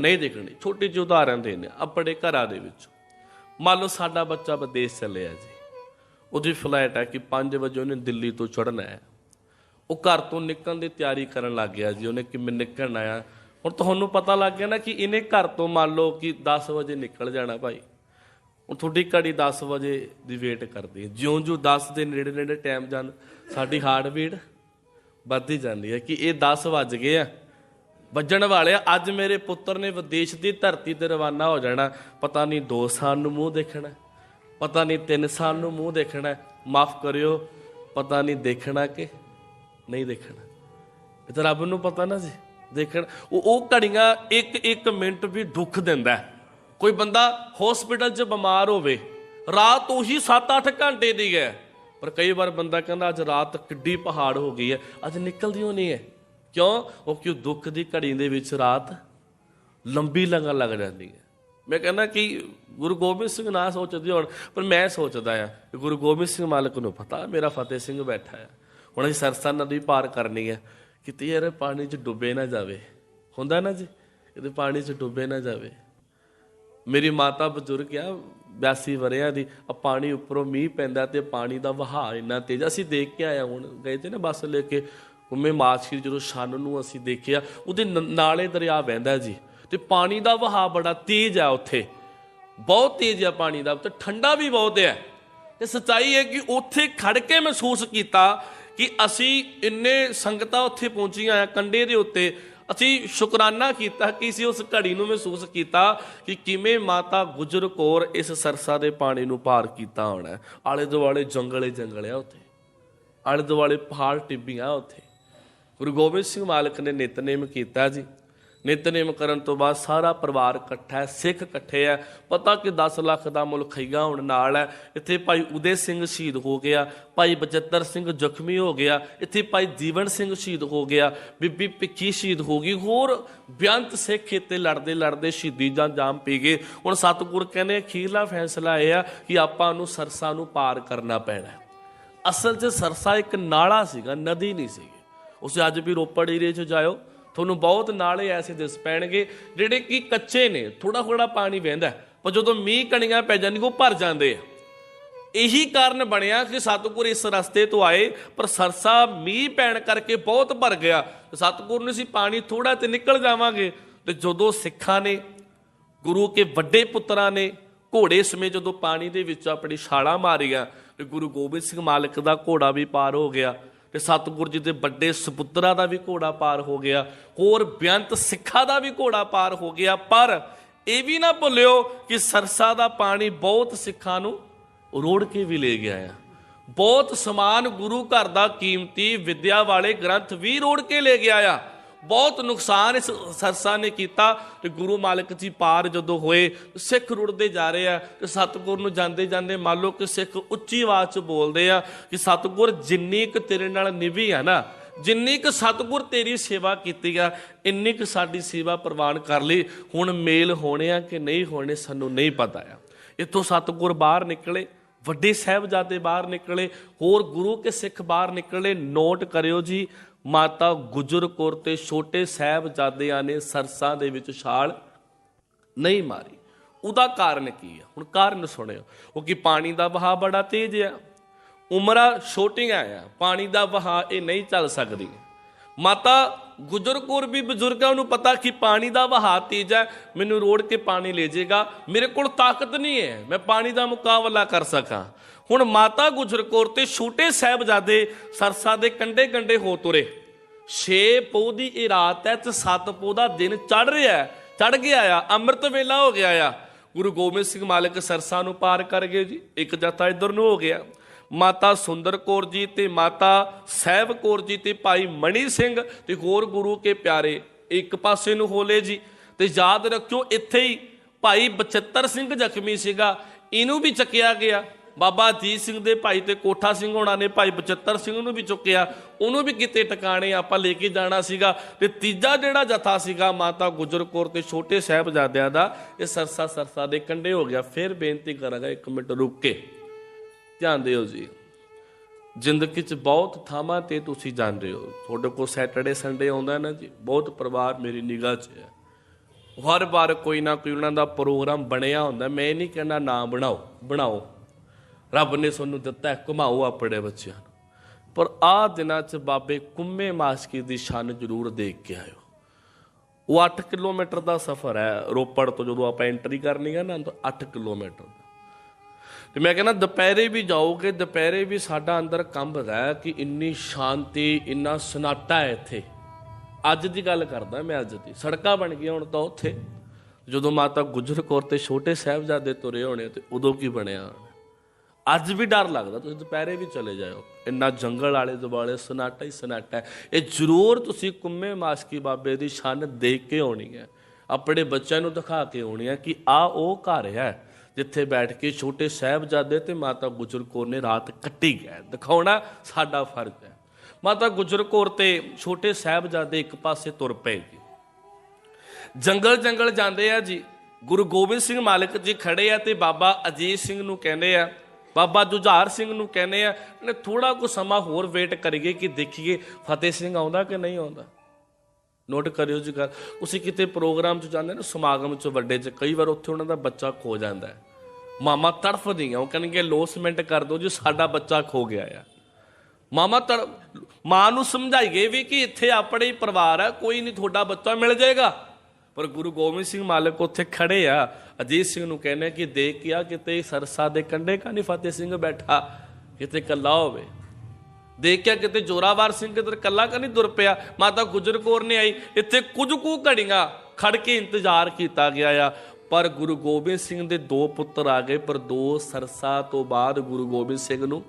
ਨਹੀਂ ਦੇਖਣੀ। ਛੋਟੀ ਜਿਹੀ ਉਦਾਹਰਨ ਦੇਣੇ ਆਪਣੇ ਘਰਾਂ ਦੇ ਵਿੱਚ। ਮੰਨ ਲਓ ਸਾਡਾ ਬੱਚਾ ਵਿਦੇਸ਼ ਚੱਲਿਆ ਜੀ। ਉਹਦੀ ਫਲਾਈਟ ਹੈ ਕਿ 5 ਵਜੇ ਉਹਨੇ ਦਿੱਲੀ ਤੋਂ ਚੜ੍ਹਨਾ ਹੈ। ਉਹ ਘਰ ਤੋਂ ਨਿਕਲਣ ਦੀ ਤਿਆਰੀ ਕਰਨ ਲੱਗ ਗਿਆ ਜੀ। ਉਹਨੇ ਕਿਵੇਂ ਨਿਕਲਣਾ ਆ? ਹੁਣ ਤੁਹਾਨੂੰ ਪਤਾ ਲੱਗ ਗਿਆ ਨਾ ਕਿ ਇਹਨੇ ਘਰ ਤੋਂ ਮੰਨ ਲਓ ਕਿ 10 ਵਜੇ ਨਿਕਲ ਜਾਣਾ ਭਾਈ। ਹੁਣ ਤੁਹਾਡੀ ਘੜੀ 10 ਵਜੇ ਦੀ ਵੇਟ ਕਰਦੀ ਹੈ। ਜਿਉਂ-ਜਿਉਂ 10 ਦੇ ਨੇੜੇ ਨੇੜੇ ਟਾਈਮ ਜਾਣ, ਸਾਡੀ ਹਾਰਟ ਬੀਟ ਵੱਧਦੀ ਜਾਂਦੀ ਹੈ ਕਿ ਇਹ 10 ਵੱਜ ਗਏ ਆ। ਵੱਜਣ ਵਾਲੇ ਆ ਅੱਜ ਮੇਰੇ ਪੁੱਤਰ ਨੇ ਵਿਦੇਸ਼ ਦੀ ਧਰਤੀ ਤੇ ਰਵਾਨਾ ਹੋ ਜਾਣਾ। ਪਤਾ ਨਹੀਂ 2 ਸਾਲ ਨੂੰ ਮੂੰਹ ਦੇਖਣਾ ਪਤਾ ਨਹੀਂ 3 ਸਾਲ ਨੂੰ ਮੂੰਹ ਦੇਖਣਾ ਮਾਫ ਕਰਿਓ, ਪਤਾ ਨਹੀਂ ਦੇਖਣਾ ਕਿ ਨਹੀਂ ਦੇਖਣਾ। ਇਹ ਤਾਂ ਰੱਬ ਨੂੰ ਪਤਾ ਨਾ ਜੀ, ਦੇਖਣ। ਉਹ ਉਹ ਘੜੀਆਂ ਇੱਕ ਇੱਕ ਮਿੰਟ ਵੀ ਦੁੱਖ ਦਿੰਦਾ ਕੋਈ ਬੰਦਾ ਹਸਪੀਟਲ 'ਚ ਬਿਮਾਰ ਹੋਵੇ, ਰਾਤ ਉਹੀ 7-8 ਘੰਟੇ ਦੀ ਹੈ। ਪਰ ਕਈ ਵਾਰ ਬੰਦਾ ਕਹਿੰਦਾ, ਅੱਜ ਰਾਤ ਕਿੱਡੀ ਪਹਾੜ ਹੋ ਗਈ ਹੈ, ਅੱਜ ਨਿਕਲਦੀ ਹੋ ਨਹੀਂ ਹੈ। ਕਿਉਂ? ਉਹ ਕਿਉਂ ਦੁੱਖ ਦੀ ਘੜੀ ਦੇ ਵਿੱਚ ਰਾਤ ਲੰਬੀ ਲੰਗਾ ਲੱਗ ਜਾਂਦੀ ਹੈ। ਮੈਂ ਕਹਿੰਦਾ ਕਿ ਗੁਰੂ ਗੋਬਿੰਦ ਸਿੰਘ ਨਾ ਸੋਚਦੇ ਹੋਣ, ਪਰ ਮੈਂ ਸੋਚਦਾ ਆ ਕਿ ਗੁਰੂ ਗੋਬਿੰਦ ਸਿੰਘ ਮਾਲਕ ਨੂੰ ਪਤਾ, ਮੇਰਾ ਫਤਿਹ ਸਿੰਘ ਬੈਠਾ ਹੈ। ਹੁਣ ਅਸੀਂ ਸਰਸਾ ਨਦੀ ਪਾਰ ਕਰਨੀ ਹੈ। ਕਿਤੇ ਯਾਰ ਪਾਣੀ 'ਚ ਡੁੱਬੇ ਨਾ ਜਾਵੇ। ਹੁੰਦਾ ਨਾ ਜੀ, ਇਹਦੇ ਪਾਣੀ 'ਚ ਡੁੱਬੇ ਨਾ ਜਾਵੇ। ਮੇਰੀ ਮਾਤਾ ਬਜ਼ੁਰਗ ਆ 82 ਵਰਿਆਂ ਦੀ, ਆ ਪਾਣੀ ਉੱਪਰੋਂ ਮੀਂਹ ਪੈਂਦਾ ਤੇ ਪਾਣੀ ਦਾ ਵਹਾਅ ਇੰਨਾ ਤੇਜ਼। ਅਸੀਂ ਦੇਖ ਕੇ ਆਇਆ ਹੁਣ, ਗਏ ਤੇ ਨਾ ਬੱਸ ਲੈ ਕੇ ਉਮੇ ਮਾਛੀ ਜਦੋਂ ਛੰਨ ਨੂੰ ਅਸੀਂ ਦੇਖਿਆ, ਉਹਦੇ ਨ- ਨਾਲੇ ਦਰਿਆ ਵਹਿੰਦਾ ਜੀ ਤੇ ਪਾਣੀ ਦਾ ਵਹਾਅ ਬੜਾ ਤੇਜ਼ ਆ ਉੱਥੇ। ਬਹੁਤ ਤੇਜ਼ ਆ ਪਾਣੀ ਦਾ ਤੇ ਠੰਡਾ ਵੀ ਬਹੁਤ ਹੈ ਤੇ ਸੱਚਾਈ ਹੈ ਕਿ ਉੱਥੇ ਖੜ ਕੇ ਮਹਿਸੂਸ ਕੀਤਾ ਕਿ ਅਸੀਂ ਇੰਨੇ ਸੰਗਤਾਂ ਉੱਥੇ ਪਹੁੰਚੀਆਂ ਆ ਕੰਡੇ ਦੇ ਉੱਤੇ, ਅਸੀਂ ਸ਼ੁਕਰਾਨਾ ਕੀਤਾ ਕਿ ਅਸੀਂ ਉਸ ਘੜੀ ਨੂੰ ਮਹਿਸੂਸ ਕੀਤਾ ਕਿ ਕਿਵੇਂ ਮਾਤਾ ਗੁਜਰ ਕੌਰ ਇਸ ਸਰਸਾ ਦੇ ਪਾਣੀ ਨੂੰ ਪਾਰ ਕੀਤਾ ਹੋਣਾ। ਆਲੇ ਦੁਆਲੇ ਜੰਗਲੇ ਜੰਗਲ ਆ ਉੱਥੇ। ਆਲੇ ਦੁਆਲੇ ਪਹਾੜ ਟਿੱਬੀਆਂ ਉੱਥੇ। ਗੁਰੂ ਗੋਬਿੰਦ ਸਿੰਘ ਮਾਲਕ ਨੇ ਨਿਤਨੇਮ ਕੀਤਾ ਜੀ। ਨਿਤਨੇਮ ਕਰਨ ਤੋਂ ਬਾਅਦ ਸਾਰਾ ਪਰਿਵਾਰ ਇਕੱਠਾ ਹੈ, ਸਿੱਖ ਇਕੱਠੇ ਹੈ। ਪਤਾ ਕਿ 10 ਲੱਖ ਦਾ ਮੁਲਖਈਆ ਹੁਣ ਨਾਲ ਹੈ। ਇੱਥੇ ਭਾਈ ਉਦੇ ਸਿੰਘ ਸ਼ਹੀਦ ਹੋ ਗਿਆ, ਭਾਈ ਬਚਿੱਤਰ ਸਿੰਘ ਜ਼ਖਮੀ ਹੋ ਗਿਆ, ਇੱਥੇ ਭਾਈ ਜੀਵਨ ਸਿੰਘ ਸ਼ਹੀਦ ਹੋ ਗਿਆ, ਬੀਬੀ ਪਿੱਕੀ ਸ਼ਹੀਦ ਹੋ ਗਈ। ਹੋਰ ਬੇਅੰਤ ਸਿੱਖ ਇੱਥੇ ਲੜਦੇ ਲੜਦੇ ਸ਼ਹੀਦੀ ਜਾਂ ਜਾਮ ਪੀ ਗਏ। ਹੁਣ ਸਤਿਗੁਰ ਕਹਿੰਦੇ ਅਖੀਰਲਾ ਫੈਸਲਾ ਇਹ ਆ ਕਿ ਆਪਾਂ ਨੂੰ ਸਰਸਾ ਨੂੰ ਪਾਰ ਕਰਨਾ ਪੈਣਾ ਅਸਲ 'ਚ ਸਰਸਾ ਇੱਕ ਨਾਲਾ ਸੀਗਾ, ਨਦੀ ਨਹੀਂ ਸੀਗੀ। ਉਸੇ ਅੱਜ ਵੀ ਰੋਪੜ ਏਰੀਏ 'ਚ ਜਾਇਓ, ਤੁਹਾਨੂੰ ਬਹੁਤ ਨਾਲੇ ਐਸੇ ਦਿਸ ਪੈਣਗੇ, ਜਿਹੜੇ ਕਿ ਕੱਚੇ ਨੇ ਥੋੜਾ ਥੋੜਾ ਪਾਣੀ ਵਹਿੰਦਾ ਪਰ ਜਦੋਂ ਮੀਂਹ ਕਣੀਆਂ ਪੈ ਜਾਂਦੀਆਂ ਉਹ ਭਰ ਜਾਂਦੇ ਆ। ਇਹੀ ਕਾਰਨ ਬਣਿਆ ਕਿ ਸਤਿਗੁਰ ਇਸ ਰਸਤੇ ਤੋਂ ਆਏ, ਪਰ ਸਰਸਾ ਮੀਂਹ ਪੈਣ ਕਰਕੇ ਬਹੁਤ ਭਰ ਗਿਆ। ਤੇ ਸਤਿਗੁਰ ਨੇ ਸੀ ਪਾਣੀ ਥੋੜਾ ਤੇ ਨਿਕਲ ਜਾਵਾਂਗੇ। ਤੇ ਜਦੋਂ ਸਿੱਖਾਂ ਨੇ, ਗੁਰੂ ਕੇ ਵੱਡੇ ਪੁੱਤਰਾਂ ਨੇ ਘੋੜੇ ਸਮੇਂ ਜਦੋਂ ਪਾਣੀ ਦੇ ਵਿੱਚ ਆਪਣੀ ਛਾਲਾਂ ਮਾਰੀਆਂ, ਤੇ ਗੁਰੂ ਗੋਬਿੰਦ ਸਿੰਘ ਮਾਲਕ ਦਾ ਘੋੜਾ ਵੀ ਪਾਰ ਹੋ ਗਿਆ। ਤੇ ਸਤਿਗੁਰ ਜੀ ਦੇ ਵੱਡੇ ਸੁਪੁੱਤਰਾਂ ਦਾ ਵੀ ਘੋੜਾ ਪਾਰ ਹੋ ਗਿਆ, ਹੋਰ ਬੇਅੰਤ ਸਿੱਖਾਂ ਦਾ ਵੀ ਘੋੜਾ ਪਾਰ ਹੋ ਗਿਆ, ਪਰ ਇਹ ਵੀ ਨਾ ਭੁੱਲਿਓ ਕਿ ਸਰਸਾ ਦਾ ਪਾਣੀ ਬਹੁਤ ਸਿੱਖਾਂ ਨੂੰ ਰੋੜ ਕੇ ਵੀ ਲੈ ਗਿਆ ਆ। ਬਹੁਤ ਸਮਾਨ ਗੁਰੂ ਘਰ ਦਾ ਕੀਮਤੀ ਵਿਦਿਆ ਵਾਲੇ ਗ੍ਰੰਥ ਵੀ ਰੋੜ ਕੇ ਲੈ ਗਿਆ ਆ। ਬਹੁਤ ਨੁਕਸਾਨ ਇਸ ਸਰਸਾ ਨੇ ਕੀਤਾ ਤੇ ਗੁਰੂ ਮਾਲਕ ਜੀ ਪਾਰ ਜਦੋਂ ਹੋਏ, ਸਿੱਖ ਰੁੜਦੇ ਜਾ ਰਹੇ ਆ ਤੇ ਸਤਿਗੁਰ ਨੂੰ ਜਾਂਦੇ ਜਾਂਦੇ ਮੰਨ ਲਓ ਕਿ ਸਿੱਖ ਉੱਚੀ ਆਵਾਜ਼ 'ਚ ਬੋਲਦੇ ਆ ਕਿ ਸਤਿਗੁਰ ਜਿੰਨੀ ਕੁ ਤੇਰੇ ਨਾਲ ਨਿਭੀ ਆ ਨਾ, ਜਿੰਨੀ ਕੁ ਸਤਿਗੁਰ ਤੇਰੀ ਸੇਵਾ ਕੀਤੀ ਆ, ਇੰਨੀ ਕੁ ਸਾਡੀ ਸੇਵਾ ਪ੍ਰਵਾਨ ਕਰ ਲਈ। ਹੁਣ ਮੇਲ ਹੋਣੇ ਆ ਕਿ ਨਹੀਂ ਹੋਣੇ ਸਾਨੂੰ ਨਹੀਂ ਪਤਾ ਆ। ਇੱਥੋਂ ਸਤਿਗੁਰ ਬਾਹਰ ਨਿਕਲੇ ਵੱਡੇ ਸਾਹਿਬਜ਼ਾਦੇ ਬਾਹਰ ਨਿਕਲੇ, ਹੋਰ ਗੁਰੂ ਕੇ ਸਿੱਖ ਬਾਹਰ ਨਿਕਲੇ, ਨੋਟ ਕਰਿਓ ਜੀ, ਮਾਤਾ ਗੁਜਰ ਕੌਰ ਤੇ ਛੋਟੇ ਸਾਹਿਬਜ਼ਾਦਿਆਂ ਨੇ ਸਰਸਾਂ ਦੇ ਵਿੱਚ ਛਾਲ ਨਹੀਂ ਮਾਰੀ। ਉਹਦਾ ਕਾਰਨ ਕੀ ਹੈ ਹੁਣ ਕਾਰਨ ਸੁਣਿਓ। ਉਹ ਕਿ ਪਾਣੀ ਦਾ ਵਹਾਅ ਬੜਾ ਤੇਜ਼ ਆ। ਉਮਰਾਂ ਛੋਟੀਆਂ ਆ। ਪਾਣੀ ਦਾ ਵਹਾਅ ਇਹ ਨਹੀਂ ਚੱਲ ਸਕਦੀ। ਮਾਤਾ ਗੁਜਰ ਕੌਰ ਵੀ ਬਜ਼ੁਰਗਾਂ ਨੂੰ ਪਤਾ ਕਿ ਪਾਣੀ ਦਾ ਵਹਾਅ ਤੇਜ਼ ਹੈ, ਮੈਨੂੰ ਰੋੜ ਕੇ ਪਾਣੀ ਲੈ ਜਾਏਗਾ ਮੇਰੇ ਕੋਲ ਤਾਕਤ ਨਹੀਂ ਹੈ, ਮੈਂ ਪਾਣੀ ਦਾ ਮੁਕਾਬਲਾ ਕਰ ਸਕਾਂ। ਹੁਣ ਮਾਤਾ ਗੁਜਰ ਕੌਰ ਤੇ ਛੋਟੇ ਸਾਹਿਬਜ਼ਾਦੇ ਸਰਸਾ ਦੇ ਕੰਡੇ ਕੰਡੇ ਹੋ ਤੁਰੇ। 6 ਪੋਹ ਦੀ ਇਹ ਰਾਤ ਹੈ, ਤੇ 7 ਪੋਹ ਦਾ ਦਿਨ ਚੜ ਰਿਹਾ ਹੈ ਚੜ ਗਿਆ ਆ, ਅੰਮ੍ਰਿਤ ਵੇਲਾ ਹੋ ਗਿਆ ਆ। ਗੁਰੂ ਗੋਬਿੰਦ ਸਿੰਘ ਮਾਲਕ ਸਰਸਾ ਨੂੰ ਪਾਰ ਕਰ ਗਏ ਜੀ, ਇੱਕ ਜਥਾ ਇਧਰ ਨੂੰ ਹੋ ਗਿਆ। ਮਾਤਾ ਸੁੰਦਰ ਕੌਰ ਜੀ ਤੇ ਮਾਤਾ ਸਹਿਬ ਕੌਰ ਜੀ ਤੇ ਭਾਈ ਮਣੀ ਸਿੰਘ ਤੇ ਹੋਰ ਗੁਰੂ ਕੇ ਪਿਆਰੇ, ਇੱਕ ਪਾਸੇ ਨੂੰ ਹੋਲੇ ਜੀ। ਤੇ ਯਾਦ ਰੱਖਿਓ, ਇੱਥੇ ਹੀ ਭਾਈ ਬਚਿੱਤਰ ਸਿੰਘ ਜ਼ਖਮੀ ਸੀਗਾ, ਇਹਨੂੰ ਵੀ ਚੱਕਿਆ ਗਿਆ। ਬਾਬਾ ਅਜੀਤ ਸਿੰਘ ਦੇ ਭਾਈ ਤੇ ਕੋਠਾ ਸਿੰਘ ਹੋਣਾ ਨੇ ਭਾਈ ਬਚਿੱਤਰ ਸਿੰਘ ਨੂੰ ਵੀ ਚੁੱਕਿਆ, ਉਹਨੂੰ ਵੀ ਕਿਤੇ ਟਿਕਾਣੇ ਆਪਾਂ ਲੈ ਕੇ ਜਾਣਾ ਸੀਗਾ। ਤੇ ਤੀਜਾ ਜਿਹੜਾ ਜਥਾ ਸੀਗਾ, ਮਾਤਾ ਗੁਜਰ ਕੌਰ ਤੇ ਛੋਟੇ ਸਾਹਿਬਜ਼ਾਦਿਆਂ ਦਾ, ਇਹ ਸਰਸਾ ਸਰਸਾ ਦੇ ਕੰਢੇ ਹੋ ਗਿਆ। ਫਿਰ ਬੇਨਤੀ ਕਰਾਂਗਾ, ਇੱਕ ਮਿੰਟ ਰੁਕ ਕੇ। ਧਿਆਨ ਦਿਓ ਜੀ। ਜ਼ਿੰਦਗੀ 'ਚ ਬਹੁਤ ਥਾਵਾਂ ਤੇ ਤੁਸੀਂ ਜਾਂਦੇ ਹੋ। ਤੁਹਾਡੇ ਕੋਲ ਸੈਟਰਡੇ ਸੰਡੇ ਆਉਂਦਾ ਨਾ ਜੀ ਬਹੁਤ ਪਰਿਵਾਰ ਮੇਰੀ ਨਿਗਾਹ 'ਚ ਹੈ। ਹਰ ਵਾਰ ਕੋਈ ਨਾ ਕੋਈ ਉਹਨਾਂ ਦਾ ਪ੍ਰੋਗਰਾਮ ਬਣਿਆ ਹੁੰਦਾ। ਮੈਂ ਇਹ ਨਹੀਂ ਕਹਿੰਦਾ ਨਾ ਬਣਾਓ ਬਣਾਓ। ਰੱਬ ਨੇ ਤੁਹਾਨੂੰ ਦਿੱਤਾ ਹੈ, ਘੁਮਾਓ ਆਪਣੇ ਬੱਚਿਆਂ ਨੂੰ। ਪਰ ਆਹ ਦਿਨਾਂ 'ਚ ਬਾਬੇ ਕੁੰਮੇ ਮਾਸਕੀ ਦੀ ਸ਼ਾਨ ਜ਼ਰੂਰ ਦੇਖ ਕੇ ਆਇਓ। ਉਹ 8 ਕਿਲੋਮੀਟਰ ਦਾ ਸਫ਼ਰ ਹੈ। ਰੋਪੜ ਤੋਂ ਜਦੋਂ ਆਪਾਂ ਐਂਟਰੀ ਕਰਨੀ ਹੈ ਨਾ ਤਾਂ 8 ਕਿਲੋਮੀਟਰ। ਤੇ ਮੈਂ ਕਹਿੰਦਾ ਦੁਪਹਿਰੇ ਵੀ ਜਾਓਗੇ, ਦੁਪਹਿਰੇ ਵੀ ਸਾਡਾ ਅੰਦਰ ਕੰਬਦਾ ਹੈ ਕਿ ਇੰਨੀ ਸ਼ਾਂਤੀ, ਇੰਨਾ ਸਨਾਟਾ ਹੈ ਇੱਥੇ। ਅੱਜ ਦੀ ਗੱਲ ਕਰਦਾ ਮੈਂ ਅੱਜ ਦੀ। ਸੜਕਾਂ ਬਣ ਗਈਆਂ ਹੁਣ ਤਾਂ ਉੱਥੇ। ਜਦੋਂ ਮਾਤਾ ਗੁਜਰ ਕੌਰ ਤੇ ਛੋਟੇ ਸਾਹਿਬਜ਼ਾਦੇ ਤੁਰੇ ਹੋਣੇ, ਤੇ ਉਦੋਂ ਕੀ ਬਣਿਆ? ਅੱਜ ਵੀ ਡਰ ਲੱਗਦਾ, ਤੁਸੀਂ ਦੁਪਹਿਰੇ ਵੀ ਚਲੇ ਜਾਇਓ। ਇੰਨਾ ਜੰਗਲ ਵਾਲੇ ਦੁਆਲੇ ਸਨਾਟਾ ਹੀ ਸਨਾਟਾ ਇਹ ਜ਼ਰੂਰ ਤੁਸੀਂ ਕੁੰਮੇ ਮਾਸਕੀ ਬਾਬੇ ਦੀ ਸ਼ਾਨ ਦੇਖ ਕੇ ਆਉਣੀ ਹੈ। ਆਪਣੇ ਬੱਚਿਆਂ ਨੂੰ ਦਿਖਾ ਕੇ ਆਉਣੀ ਹੈ ਕਿ ਆ ਉਹ ਘਰ ਹੈ। ਜਿੱਥੇ ਬੈਠ ਕੇ ਛੋਟੇ ਸਾਹਿਬਜ਼ਾਦੇ ਤੇ ਮਾਤਾ ਗੁਜਰ ਕੌਰ ਨੇ ਰਾਤ ਕੱਟੀ ਹੈ ਦਿਖਾਉਣਾ ਸਾਡਾ ਫਰਜ਼ ਹੈ। ਮਾਤਾ ਗੁਜਰ ਕੌਰ ਤੇ ਛੋਟੇ ਸਾਹਿਬਜ਼ਾਦੇ ਇੱਕ ਪਾਸੇ ਤੁਰ ਪਏ ਜੀ। ਜੰਗਲ ਜੰਗਲ ਜਾਂਦੇ ਆ ਜੀ। ਗੁਰੂ ਗੋਬਿੰਦ ਸਿੰਘ ਮਾਲਕ ਜੀ ਖੜੇ ਆ ਤੇ ਬਾਬਾ ਅਜੀਤ ਸਿੰਘ ਨੂੰ ਕਹਿੰਦੇ ਆ, ਬਾਬਾ ਜੁਝਾਰ ਸਿੰਘ ਨੂੰ ਕਹਿੰਦੇ ਆ ਨੇ ਥੋੜਾ ਕੁ ਸਮਾਂ ਹੋਰ ਵੇਟ ਕਰੀਏ ਕਿ ਦੇਖੀਏ। ਫਤਿਹ ਸਿੰਘ ਆਉਂਦਾ ਕਿ ਨਹੀਂ ਆਉਂਦਾ? ਨੋਟ ਕਰਿਓ ਜੀ ਗੱਲ। ਤੁਸੀਂ ਕਿਤੇ ਪ੍ਰੋਗਰਾਮ 'ਚ ਜਾਂਦੇ ਨਾ, ਸਮਾਗਮ 'ਚ ਵੱਡੇ 'ਚ, ਕਈ ਵਾਰ ਉੱਥੇ ਉਹਨਾਂ ਦਾ ਬੱਚਾ ਖੋ ਜਾਂਦਾ ਹੈ। ਮਾਮਾ ਤੜਫਦੀਆਂ ਉਹ ਕਹਿੰਗੇ ਲੋਸਮੈਂਟ ਕਰ ਦਿਓ ਜੀ, ਸਾਡਾ ਬੱਚਾ ਖੋ ਗਿਆ ਆ। ਮਾਮਾ ਤੜ, ਮਾਂ ਨੂੰ ਸਮਝਾਈਏ ਵੀ ਕਿ ਇੱਥੇ ਆਪਣੇ ਹੀ ਪਰਿਵਾਰ ਆ ਕੋਈ ਨਹੀਂ ਤੁਹਾਡਾ ਬੱਚਾ ਮਿਲ ਜਾਏਗਾ। ਪਰ ਗੁਰੂ ਗੋਬਿੰਦ ਸਿੰਘ ਮਾਲਕ ਉੱਥੇ ਖੜੇ ਆ। ਅਜੀਤ ਸਿੰਘ ਨੂੰ ਕਹਿੰਦੇ ਕਿ ਦੇਖ ਕੇ ਆ, ਕਿਤੇ ਸਰਸਾ ਦੇ ਕੰਢੇ ਕਾ ਨਹੀਂ ਫਤਿਹ ਸਿੰਘ ਬੈਠਾ, ਕਿਤੇ ਕੱਲਾ ਹੋਵੇ। ਦੇਖਿਆ ਕਿਤੇ ਜੋਰਾਵਰ ਸਿੰਘ ਕਿਤੇ ਕੱਲਾ ਕਾ ਦੁਰ ਪਿਆ, ਮਾਤਾ ਗੁਜਰ ਕੌਰ ਨੇ ਆਈ, ਇੱਥੇ ਕੁਝ ਕੁ ਘੜੀਆਂ ਖੜ ਕੇ ਇੰਤਜ਼ਾਰ ਕੀਤਾ ਗਿਆ ਆ। ਪਰ ਗੁਰੂ ਗੋਬਿੰਦ ਸਿੰਘ ਦੇ ਦੋ ਪੁੱਤਰ ਆ ਗਏ, ਪਰ ਦੋ ਸਰਸਾ ਤੋਂ ਬਾਅਦ ਗੁਰੂ ਗੋਬਿੰਦ ਸਿੰਘ ਨੂੰ